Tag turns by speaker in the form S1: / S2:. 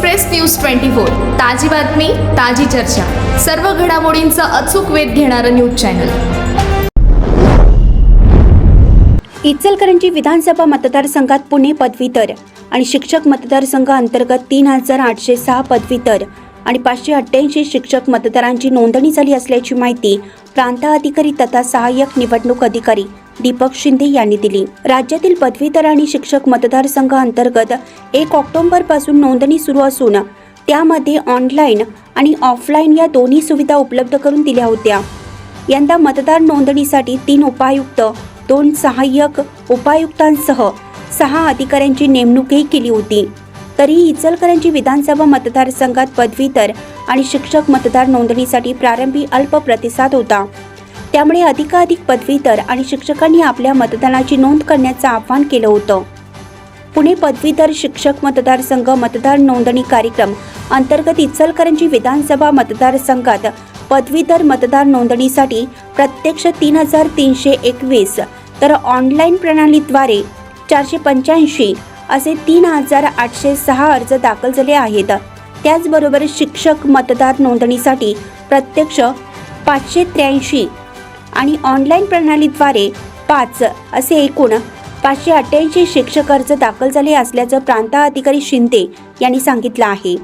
S1: Express news twenty four ताजी बातमी ताजी चर्चा. सर्व घडामोडींचा अचूक वेध घेणारं न्यूज चॅनल.
S2: इचलकरंजी विधानसभा मतदारसंघात पुणे पदवीधर आणि शिक्षक मतदारसंघ अंतर्गत तीन हजार आठशे सहा पदवीधर आणि पाचशे अठ्ठ्याऐंशी शिक्षक मतदारांची नोंदणी झाली असल्याची माहिती प्रांत अधिकारी तथा सहाय्यक निवडणूक अधिकारी दीपक शिंदे यांनी दिली. राज्यातील पदवीधर आणि शिक्षक मतदारसंघ अंतर्गत एक ऑक्टोबरपासून नोंदणी सुरू असून त्यामध्ये ऑनलाईन आणि ऑफलाईन या दोन्ही सुविधा उपलब्ध करून दिल्या होत्या. यंदा मतदार नोंदणीसाठी तीन उपायुक्त दोन सहाय्यक उपायुक्तांसह सहा अधिकाऱ्यांची नेमणूकही केली होती. तरीही इचलकरंजी विधानसभा मतदारसंघात पदवीधर आणि शिक्षक मतदार नोंदणीसाठी प्रारंभी अल्प प्रतिसाद होता. त्यामुळे अधिकाधिक पदवीधर आणि शिक्षकांनी आपल्या मतदानाची नोंद करण्याचं आवाहन केलं होतं. पुणे पदवीधर शिक्षक मतदारसंघ मतदार नोंदणी कार्यक्रम अंतर्गत इचलकरंजी विधानसभा मतदारसंघात पदवीधर मतदार नोंदणीसाठी प्रत्यक्ष तीन हजार तीनशे एकवीस तर ऑनलाईन प्रणालीद्वारे चारशे पंच्याऐंशी असे तीन हजार आठशे सहा अर्ज दाखल झाले आहेत. त्याचबरोबर शिक्षक मतदार नोंदणीसाठी प्रत्यक्ष पाचशे त्र्याऐंशी आणि ऑनलाईन प्रणालीद्वारे पाच असे एकूण पाचशे अठ्ठ्याऐंशी शिक्षक अर्ज दाखल झाले असल्याचं प्रांता अधिकारी शिंदे यांनी सांगितलं आहे.